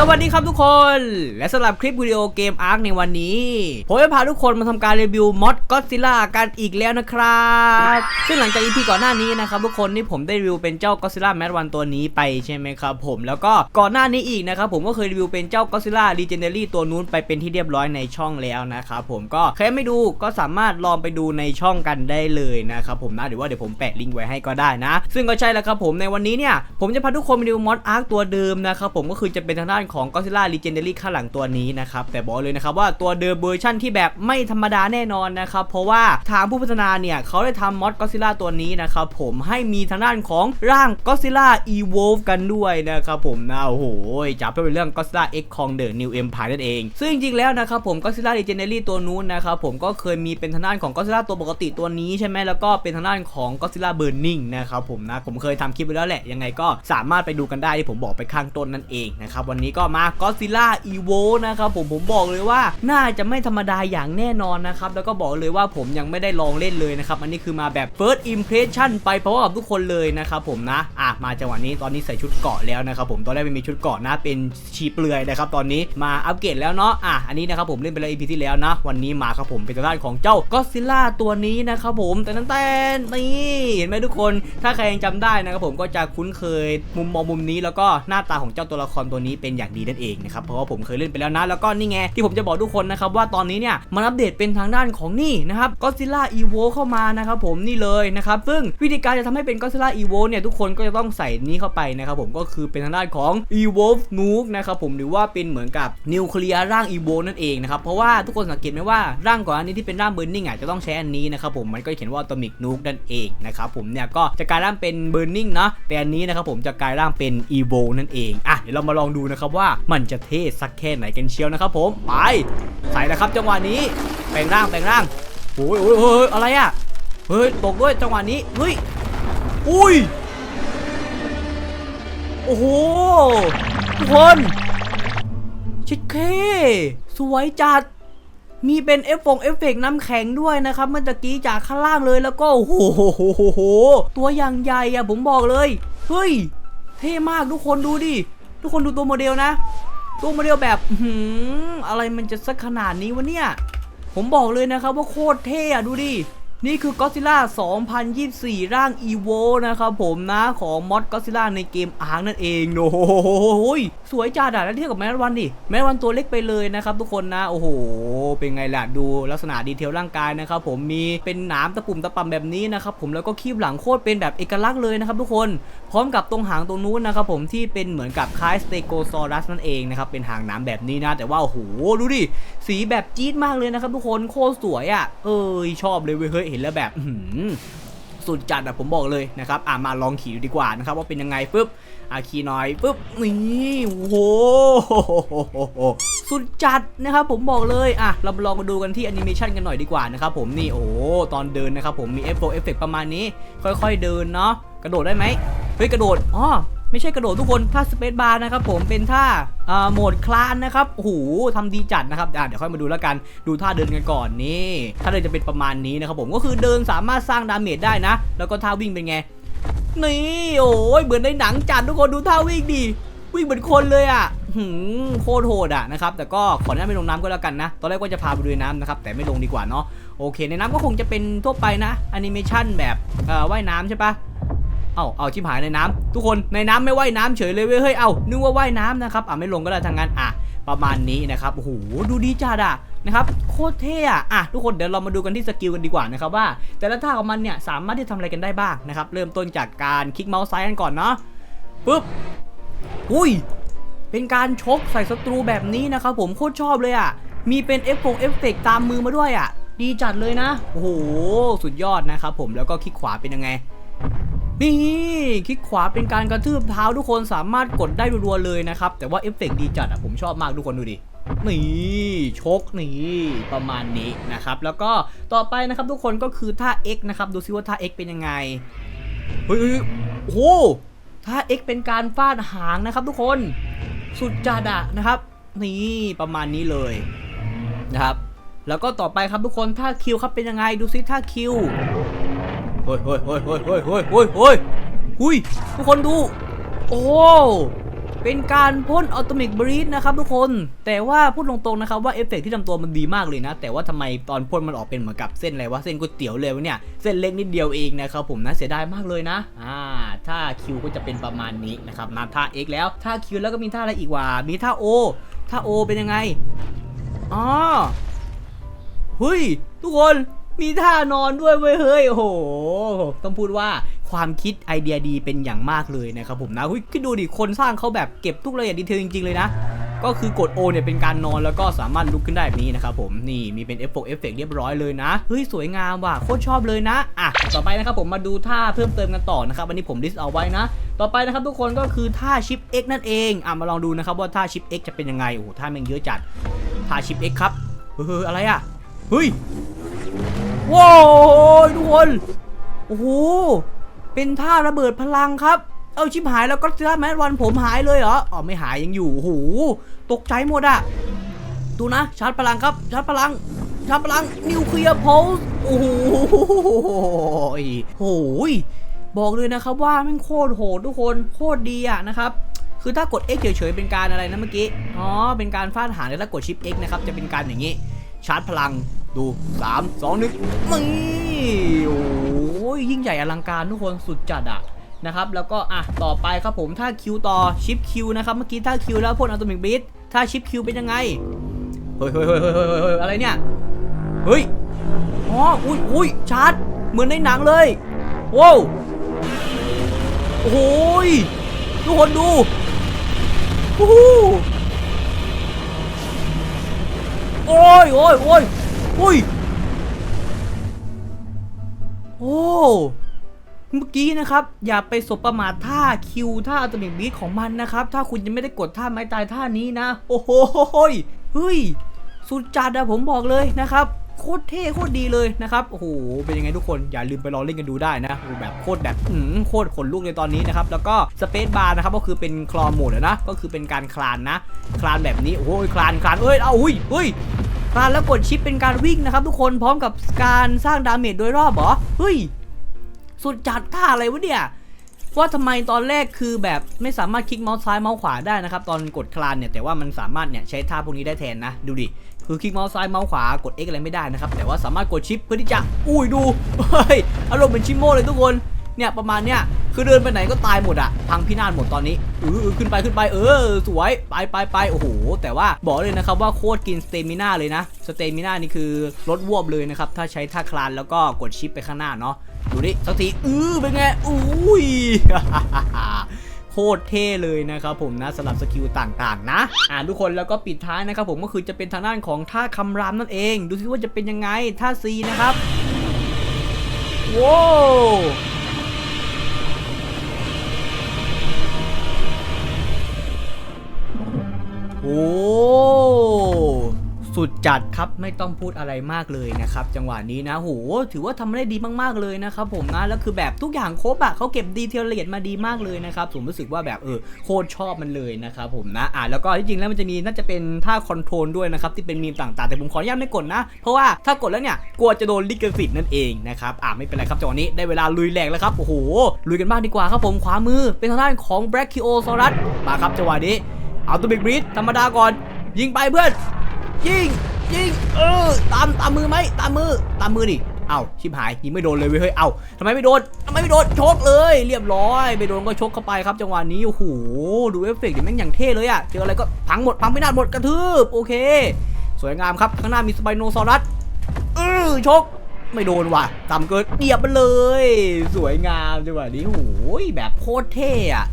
สวัสดีครับทุกคน และสำหรับคลิปวิดีโอเกมอาร์คในวันนี้ ผมจะพาทุกคนมาทำการรีวิวมอดก็ซิล่ากันอีกแล้วนะครับ ซึ่งหลังจาก EP ก่อนหน้านี้นะครับทุกคนนี่ผมได้รีวิวเป็นเจ้าก็ซิล่าแมดวันตัวนี้ไปใช่ไหมครับผมแล้วก็ก่อนหน้านี้อีกนะครับผมก็เคยรีวิวเป็นเจ้าก็ซิล่าลีเจนเดอรี่ตัวนู้นไปเป็นที่เรียบร้อยในช่องแล้วนะครับผมก็ใครไม่ดูก็สามารถลองไปดูในช่องกันได้เลยนะครับผมนะหรือว่าเดี๋ยวผมแปะลิงก์ไว้ให้ก็ได้นะ ซึ่งก็ใช่แล้วครับผมในวันนี้เนี่ยผมจะพาทุกคนไปดูมอดอาร์คตัวเดิมนะครับผมก็คือจะเป็นทางด้านของ Godzilla Legendary ข้างหลังตัวนี้นะครับ แต่บอกเลยนะครับว่าตัวเดิมเวอร์ชั่นที่แบบไม่ธรรมดาแน่นอนนะครับ เพราะว่าทางผู้พัฒนาเนี่ยเขาได้ทำมอด Godzilla ตัวนี้นะครับผมให้มีทางด้านของร่าง Godzilla Evolve กันด้วยนะครับผมนะโอ้โหจับเป็นเรื่อง Godzilla X Kong The New Empire นั่นเอง ซึ่งจริงๆแล้วนะครับผม Godzilla Legendary ตัวนู้นนะครับผมก็เคยมีเป็นทางด้านของ Godzilla ตัวปกติตัวนี้ใช่ไหมแล้วก็เป็นทางด้านของ Godzilla Burning นะครับผมนะผมเคยทำคลิปไปแล้วแหละยังไงก็สามารถไปดูกันได้ที่ผมบอกไปข้างต้นนั่นเองนะครับวันนี้ก็มา Godzilla Evo นะครับผมผมบอกเลยว่าน่าจะไม่ธรรมดาอย่างแน่นอนนะครับแล้วก็บอกเลยว่าผมยังไม่ได้ลองเล่นเลยนะครับอันนี้คือมาแบบ first impression ไปพราะว่ากับทุกคนเลยนะครับผมนะอะมาจังหวะนี้ตอนนี้ใส่ชุดเกาะแล้วนะครับผมตอนแรกไม่มีชุดเกาะนะเป็นชีเปลือยนะครับตอนนี้มาอัปเกรดแล้วเนาะอะอันนี้นะครับผมเล่นไปแล้ว EP ที่แล้วนะ วันนี้มาครับผมเป็นทางด้านของเจ้าก็ซิล่าตัวนี้นะครับผมแต่นั้นแต่นี่เห็นไหมทุกคนถ้าใครยังจำได้นะครับผมก็จะคุ้นเคยมุมมองมุมนี้แล้วก็หน้าตาของเจ้าตัวละครตัวนี้เป็นอย่างดีนั่นเองนะครับเพราะว่าผมเคยเล่นไปแล้วนะ แล้วก็นี่ไงที่ผมจะบอกทุกคนนะครับว่าตอนนี้เนี่ยมันอัปเดตเป็นทางด้านของนี่นะครับก็ซิล่าอีโวเข้ามานะครับผมนี่เลยนะครับซึ่งวิธีการจะทำให้เป็นก็ซิล่าอีโวเนี่ยทุกคนก็จะต้องใส่นี้เข้าไปนะครับผมก็คือเป็นทางด้านของ e v o l v e n u k นะครับผมหรือว่าเป็นเหมือนกับนิวเคลียร์ร่าง e v o นั่นเองนะครับเพราะว่าทุกคนสังเกตไหมว่าร่างก่อนอันนี้ที่เป็นร่าง Burning อะจะต้องใช้อันนี้นะครับผมมันก็เขียนว่า Atomic Nuke นั่นเองนะครับผมเนี่ยก็จะกลายร่างเป็น Burning เนาะแต่อันนี้นะครับผมจะกลายร่างเป็น e v o นั่นเองอะเดี๋ยวเรามาลองดูนะครับว่ามันจะเท่สักแค่ไหนกันเชียวนะครับผมไปใส่นะครับจังหวะนี้แปลงร่างแปลงร่างโอ้ยโอ้ยโอ้ยอะไรอะเฮ้ยตกด้วยจังหวะนี้เฮ้ยอุ้ยโอ้โหทุกคนชิดเคสวยจัดมีเป็นเอฟฟงเอฟเฟกต์น้ำแข็งด้วยนะครับ เมื่อกี้จากข้างล่างเลยแล้วก็โอ้โหโหโหตัวอย่างใหญ่อะผมบอกเลย เฮ้ย เท่มากทุกคนดูดิ ทุกคนดูตัวโมเดลนะ ตัวโมเดลแบบอื้อหืมอะไรมันจะสักขนาดนี้วะเนี่ย ผมบอกเลยนะครับว่าโคตรเท่อะดูดิ นี่คือ Godzilla 2024 ร่าง Evo นะครับผมนะของมอด Godzilla ในเกมอาร์นั่นเองโอ้โหสวยจัดอะแล้วเทียบกับแมนวันดิแมนวันตัวเล็กไปเลยนะครับทุกคนนะโอ้โห เป็นไงล่ะดูลักษณะดีเทลร่างกายนะครับผมมีเป็นหนามตะปุ่มตะปำแบบนี้นะครับผมแล้วก็คีบหลังโคตรเป็นแบบเอกลักษณ์เลยนะครับทุกคนพร้อมกับตรงหางตรงนู้นนะครับผมที่เป็นเหมือนกับคล้ายสเตโกซอรัสนั่นเองนะครับเป็นหางหนามแบบนี้นะ แต่ว่าโอ้โหดูดิสีแบบจี๊ดมากเลยนะครับทุกคนโคตรสวยอะ่ะเอ้ยชอบเลยเว้ยเฮ้ยเห็นแล้วแบบหืสุดจัดอะผมบอกเลยนะครับอะมาลองขี่ดูดีกว่านะครับว่าเป็นยังไงปุ๊บอะขี่หน่อยปุ๊บนี่โอ้โหสุดจัดนะครับผมบอกเลยอะเราลองมาดูกันที่แอนิเมชันกันหน่อยดีกว่านะครับผมนี่โอ้ตอนเดินนะครับผมมีเอฟเฟกต์ประมาณนี้ ค่อยๆเดินเนาะกระโดดได้ไหมเฮ้ยกระโดดอ๋อ ไม่ใช่กระโดดทุกคนถ้าสเปซบาร์นะครับผมเป็นท่าโหมดคลานนะครับโอ้โหทำดีจัดนะครับเดี๋ยวค่อยมาดูแล้วกันดูท่าเดินกันก่อนนี่ถ้าเดินจะเป็นประมาณนี้นะครับผมก็คือเดินสามารถสร้างดาเมจได้นะ แล้วก็ท่าวิ่งเป็นไงนี่โอ้ยเหมือนในหนังจัดทุกคนดูท่าวิ่งดิวิ่งเหมือนคนเลยอะหืมโคตรโหดอะนะครับ แต่ก็ขอแนะนำไม่ลงน้ำก็แล้วกันนะ ตอนแรกว่าจะพาไปดูนน้ำนะครับ แต่ไม่ลงดีกว่าเนาะ โอเค ในน้ำก็คงจะเป็นทั่วไปนะแอนิเมชันแบบว่ายน้ำใช่ปะ เอาเอาชิบหายในน้ำทุกคนในน้ำไม่ว่ายน้ำเฉยเลยเว้ยเฮ้ยเอานึกว่าว่ายน้ำนะครับอะไม่ลงก็ได้ทางนั้นอะประมาณนี้นะครับโอ้โหดูดีจัดอะนะครับโคตรเท่อะอะทุกคนเดี๋ยวเรามาดูกันที่สกิลกันดีกว่านะครับว่า แต่ละท่าของมันเนี่ยสามารถที่จะทำอะไรกันได้บ้างนะครับเริ่มต้นจากการคลิกเมาส์ซ้ายกันก่อนเนาะปุ๊บอุ้ยเป็นการชกใส่ศัตรูแบบนี้นะครับผมโคตรชอบเลยอะมีเป็นเอฟเฟเอฟเฟกต์ตามมือมาด้วยอะดีจัดเลยนะโอ้โหสุดยอดนะครับผมแล้วก็คลิกขวาเป็นยังไง นี่คลิกขวาเป็นการกระทืบเท้าทุกคนสามารถกดได้รัวๆเลยนะครับ แต่ว่าเอฟเฟกต์ดีจัดอะผมชอบมากทุกคนดูดินี่ชกนี่ประมาณนี้นะครับ แล้วก็ต่อไปนะครับทุกคนก็คือท่า X นะครับดูซิว่าท่า X เป็นยังไงเฮ้ยโอ้โหท่า X เป็นการฟาดหางนะครับ ทุกคนสุดจัดอะนะครับ นี่ประมาณนี้เลยนะครับ แล้วก็ต่อไปครับทุกคนท่าคิวครับเป็นยังไงดูซิท่าคิว ฮ้ยเฮ้ยเฮ้ยเฮ้ยเฮ้ยเฮ้ยเฮ้ยเฮ้ยหุยทุกคนดู โอ้เป็นการพ่นอัลติมิกบรีดนะครับทุกคน แต่ว่าพูดตรงๆนะครับว่าเอฟเฟกที่ทำตัวมันดีมากเลยนะ แต่ว่าทำไมตอนพ่นมันออกเป็นเหมือนกับเส้นอะไรวะ เส้นก๋วยเตี๋ยวเลยวะเนี่ย เส้นเล็กนิดเดียวเองนะครับผมนะเสียดายมากเลยนะ อ่า ถ้าคิวก็จะเป็นประมาณนี้นะครับมาท่า X แล้ว ท่าคิวแล้วก็มีท่าอะไรอีกวะ มีท่า O ท่า O เป็นยังไง อ๋อ เฮ้ย ทุกคน มีท่านอนด้วยเว้ยเฮ้ยโอ้โห ต้องพูดว่าความคิดไอเดียดีเป็นอย่างมากเลยนะครับผมนะเฮ้ยคิดดูดิคนสร้างเขาแบบเก็บทุกรายละเอียดดีเทลจริงๆเลยนะ ก็คือกด O เนี่ยเป็นการนอนแล้วก็สามารถลุกขึ้นได้แบบนี้นะครับผมนี่มีเป็นเอฟเฟกต์เอฟเฟกต์เรียบร้อยเลยนะเฮ้ยสวยงามว่ะโคตรชอบเลยนะอะต่อไปนะครับผมมาดูท่าเพิ่มเติมกันต่อนะครับอันนี้ผมลิสต์เอาไว้นะ ต่อไปนะครับทุกคนก็คือท่าชิป X นั่นเองอะมาลองดูนะครับว่าท่าชิป X จะเป็นยังไงโอ้โหท่าแม่งเยอะจัดท่าชิป X ครับเฮ้ยอะไรอะเฮ้ย ว้าวทุกคนโอ้โหเป็นท่าระเบิดพลังครับ เอาชิบหายแล้วก็ซิล่าแมนวันผมหายเลยเหรออ๋อไม่หายยังอยู่โอ้โหตกใจหมดอะดูนะชาร์จพลังครับชาร์จพลังชาร์จพลังนิวเคลียร์โพลส์โอ้โหโหยบอกเลยนะครับว่าแม่งโคตรโหดทุกคนโคตรดีอะนะครับคือถ้ากด X เฉยๆเป็นการอะไรนะเมื่อกี้ อ๋อ เป็นการฟาดหางแล้วถ้ากดชิป X นะครับ จะเป็นการอย่างนี้ ชาร์จพลัง ดู3 2 1มึงโอ้ยยิ่งใหญ่อลังการทุกคนสุดจัดอะนะครับแล้วก็อะต่อไปครับผมถ้าคิวต่อชิปคิวนะครับเมื่อกี้ถ้าคิวแล้วพ่นอัลติมิกบีทถ้าชิปคิวเป็นยังไงเฮ้ยเฮ้ยเฮ้ยเฮ้ยเฮ้ยเฮ้ยอะไรเนี่ยเฮ้ยอ๋ออุ้ยอุ้ยชาร์จเหมือนในหนังเลยว้าวโอ้โหยทุกคนดูโอ้โหโอ้ยโอ้ยโอ้ย อ้ย โอ้เมื่อกี้นะครับ อย่าไปสบประมาทท่าคิวท่าอัลติมิบีทของมันนะครับ ถ้าคุณยังไม่ได้กดท่าไม้ตายท่านี้นะ โอ้โหยเฮ้ย สุดจัดอะผมบอกเลยนะครับ โคตรเท่โคตรดีเลยนะครับ โอ้โห เป็นยังไงทุกคนอย่าลืมไปลองเล่นกันดูได้นะโอ้แบบโคตรแบบอืมโคตรขนลุกเลยตอนนี้นะครับ แล้วก็สเปซบาร์นะครับก็คือเป็นคลอโหมดนะ ก็คือเป็นการคลานนะ คลานแบบนี้โอ้ยคลานคลานเอ้ยเอาอุ้ยเฮ้ย ลานแล้วกดชิปเป็นการวิ่งนะครับ ทุกคนพร้อมกับการสร้างดาเมจโดยรอบเหรอเฮ้ยสุดจัดท่าอะไรวะเนี่ยว่าทำไมตอนแรกคือแบบไม่สามารถคลิกเมาส์ซ้ายเมาส์ขวาได้นะครับ ตอนกดคลานเนี่ยแต่ว่ามันสามารถเนี่ยใช้ท่าพวกนี้ได้แทนนะ ดูดิคือคลิกเมาส์ซ้ายเมาส์ขวากด X อะไรไม่ได้นะครับ แต่ว่าสามารถกดชิปเพื่อที่จะอุ้ยดูเฮ้ยอารมณ์เป็นชิโม่เลยทุกคนเนี่ยประมาณเนี้ย คือเดินไปไหนก็ตายหมดอะพังพินาศหมดตอนนี้เออขึ้นไปขึ้นไปเออ สวยไปไปไปโอ้โห แต่ว่าบอกเลยนะครับว่าโคตรกินสเตมิน่าเลยนะสเตมิน่านี่คือลดวบเลยนะครับถ้าใช้ท่าคลานแล้วก็กดชิปไปข้างหน้าเนาะดูดิสักทีอือเป็นไงอุ้ยโคตรเท่เลยนะครับผมนะสำหรับสกิลต่างๆ นะ อ่าทุกคนแล้วก็ปิดท้ายนะครับผมก็คือจะเป็นทางด้านของท่าคำรามนั่นเอง ดูซิว่าจะเป็นยังไงท่า C นะครับ โว้ อ้สุดจัดครับไม่ต้องพูดอะไรมากเลยนะครับ จังหวะนี้นะโหถือว่าทำได้ดีมากๆเลยนะครับผมนะแล้วคือแบบทุกอย่างครบอะเขาเก็บดีเทลละเอียดมาดีมากเลยนะครับผมรู้สึกว่าแบบเออโคตรชอบมันเลยนะครับผมนะอ่าแล้วก็ที่จริงแล้วมันจะมีน่าจะเป็นท่าคอนโทรลด้วยนะครับที่เป็นมีมต่างๆ แต่ผมขออนุญาตไม่กดนะ เพราะว่าถ้ากดแล้วเนี่ยกลัวจะโดนลิขสิทธิ์นั่นเองนะครับอ่าไม่เป็นไรครับจังหวะนี้ได้เวลาลุยแหลกแล้วครับโอ้โหลุยกันบ้างดีกว่าครับผมขวามือเป็นทางด้านของ Brachiosaurus มาครับจังหวะนี้ เอาตัวบิ๊กบรีดธรรมดาก่อน ยิงไปเพื่อน ยิง ยิง เออ ตามตามมือไหม ตามมือ ตามมือดิเอาชิบหายยิงไม่โดนเลยเว้ยเฮ้ย เอาทำไมไม่โดนทำไมไม่โดนชกเลย เรียบร้อย ไม่โดนก็ชกเข้าไปครับจังหวะนี้ โอ้โห ดูเอฟเฟกต์ดิแม่งอย่างเท่เลยอะเจออะไรก็พังหมด พังไม่นาดหมดกระทืบ โอเค สวยงามครับ ข้างหน้ามีสไปโนซอรัสเออชก ไม่โดนว่ะต่ำเกินเดียบไปเลย สวยงามจังหวะนี้โอ้ยแบบโคตรเท่อะ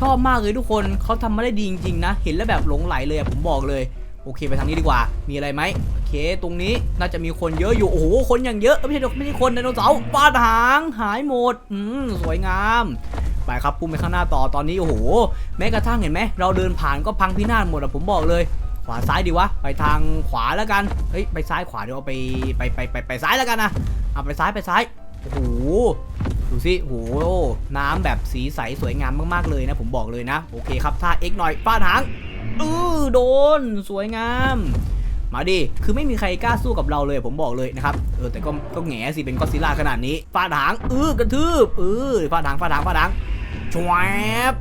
ชอบมากเลยทุกคนเขาทำมาได้ดีจริงๆนะ เห็นแล้วแบบหลงไหลเลยผมบอกเลย โอเคไปทางนี้ดีกว่า มีอะไรไหมโอเค ตรงนี้น่าจะมีคนเยอะอยู่ โอ้โห คนอย่างเยอะ ไม่ใช่ไม่ใช่คนไดโนเสาร์ฟาดหางหายหมด อืม สวยงามไปครับพุ่งไปข้างหน้าต่อตอนนี้โอ้โห แม้กระทั่งเห็นไหมเราเดินผ่านก็พังพินาศหมดอะผมบอกเลย ขวาซ้ายดีวะ ไปทางขวาแล้วกัน เฮ้ยไปซ้ายขวาเดี๋ยวเอาไปไปไปไปไปซ้ายแล้วกันนะเอาไปซ้ายไปซ้าย โอ้โห ดูสิโหน้ำแบบสีใสสวยงามมากๆเลยนะ ผมบอกเลยนะ โอเคครับถ้า X หน่อยฟาดหางเออโดน สวยงาม มาดิ คือไม่มีใครกล้าสู้กับเราเลยผมบอกเลยนะครับ เออแต่ก็ก็แหงสิเป็นก็ซิล่าขนาดนี้ฟาดหางเออกระทืบเออฟาดหางฟาดหางฟาดหางชวบ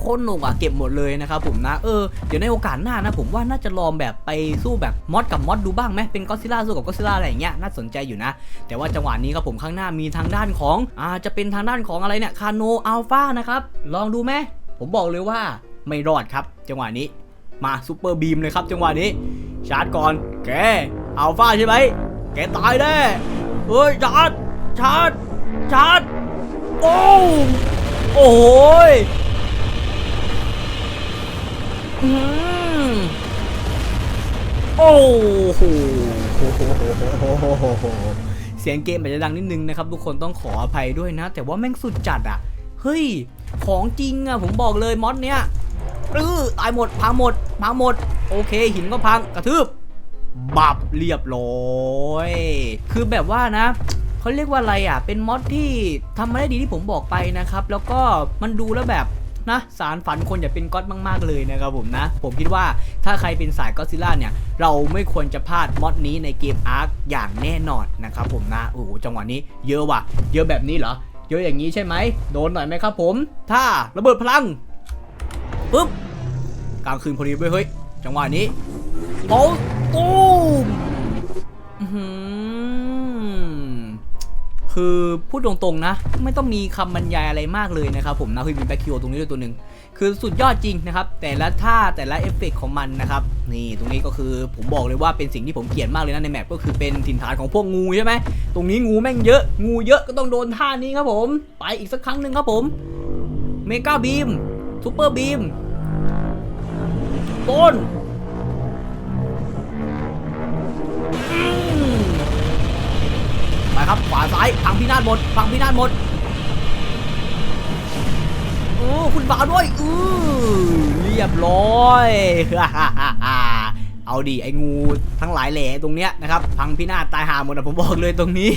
โคตรหนุกอะเก็บหมดเลยนะครับผมนะเออเดี๋ยวในโอกาสหน้านะผมว่าน่าจะลองแบบไปสู้แบบมอดกับมอดดูบ้างไหมเป็นก็ซิล่าสู้กับก็ซิล่าอะไรอย่างเงี้ยน่าสนใจอยู่นะ แต่ว่าจังหวะนี้ครับผมข้างหน้ามีทางด้านของอ่าจะเป็นทางด้านของอะไรเนี่ยคาโนอัลฟานะครับลองดูไหมผมบอกเลยว่าไม่รอดครับจังหวะนี้มาซูเปอร์บีมเลยครับจังหวะนี้ชาร์จก่อนแกอัลฟาใช่ไหมแกตายแน่เฮ้ยชาร์จชาร์จชาร์จโอ้โอ้โหย โอ้โหเสียงเกมอาจจะดังนิดนึงนะครับ ทุกคนต้องขออภัยด้วยนะ แต่ว่าแม่งสุดจัดอะ เฮ้ย ของจริงอะ ผมบอกเลยมอสเนี้ยเออตายหมดพังหมดพังหมด โอเค หินก็พังกระทืบบับเรียบร้อย คือแบบว่านะเขาเรียกว่าอะไรอะ เป็นมอดที่ทำมาได้ดีที่ผมบอกไปนะครับ แล้วก็มันดูแล้วแบบ นะสารฝันคนอย่าเป็นก๊อตมาก ๆ เลยนะครับผมนะ ผมคิดว่าถ้าใครเป็นสายก็ซิล่าเนี่ย เราไม่ควรจะพลาดมอดนี้ในเกมอาร์คอย่างแน่นอนนะครับผมนะ โอ้โหจังหวะนี้เยอะว่ะ เยอะแบบนี้เหรอ เยอะอย่างนี้ใช่ไหม โดนหน่อยไหมครับผม ถ้าระเบิดพลังปุ๊บกลางคืนพอดีเว้ยเฮ้ยจังหวะนี้โป๊ตูม คือพูดตรงๆนะ ไม่ต้องมีคำบรรยายอะไรมากเลยนะครับผมนะคือมีแบ็คคิวตรงนี้ด้วยตัวหนึ่งคือสุดยอดจริงนะครับ แต่ละท่าแต่ละเอฟเฟกต์ของมันนะครับ นี่ตรงนี้ก็คือผมบอกเลยว่าเป็นสิ่งที่ผมเกลียดมากเลยนะในแมปก็คือเป็นถิ่นฐานของพวกงูใช่ไหมตรงนี้งูแม่งเยอะ งูเยอะก็ต้องโดนท่านี้ครับผม ไปอีกสักครั้งหนึ่งครับผมเมกาบีมซูเปอร์บีมต้น ครับขวาซ้ายพังพินาศหมดพังพินาศหมดโอ้คุณบาวด้วยอือเรียบร้อยเอาดิไอ้งูทั้งหลายแหล่ตรงเนี้ยนะครับพังพินาศตายหาหมดนะผมบอกเลยตรงนี้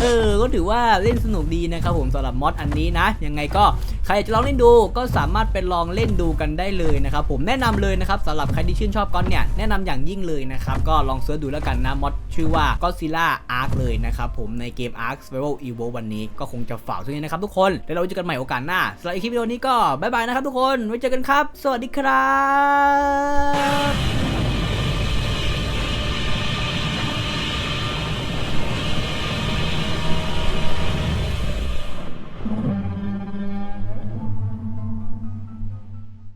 เออ ก็ถือว่าเล่นสนุกดีนะครับผมสำหรับมอดอันนี้นะ ยังไงก็ใครอยากจะลองเล่นดูก็สามารถไปลองเล่นดูกันได้เลยนะครับผมแนะนำเลยนะครับสำหรับใครที่ชื่นชอบก้อนเนี่ยแนะนำอย่างยิ่งเลยนะครับก็ลองเสิร์ชดูแล้วกันนะมอดชื่อว่า Godzilla Ark เลยนะครับผมในเกม Ark Survival Evo วันนี้ก็คงจะฝากทุกนี้นะครับทุกคนแล้วเราเจอกันใหม่โอกาสหน้าสำหรับคลิปวิดีโอนี้ก็บ๊ายบายนะครับทุกคนไว้เจอกันครับ สวัสดีครับ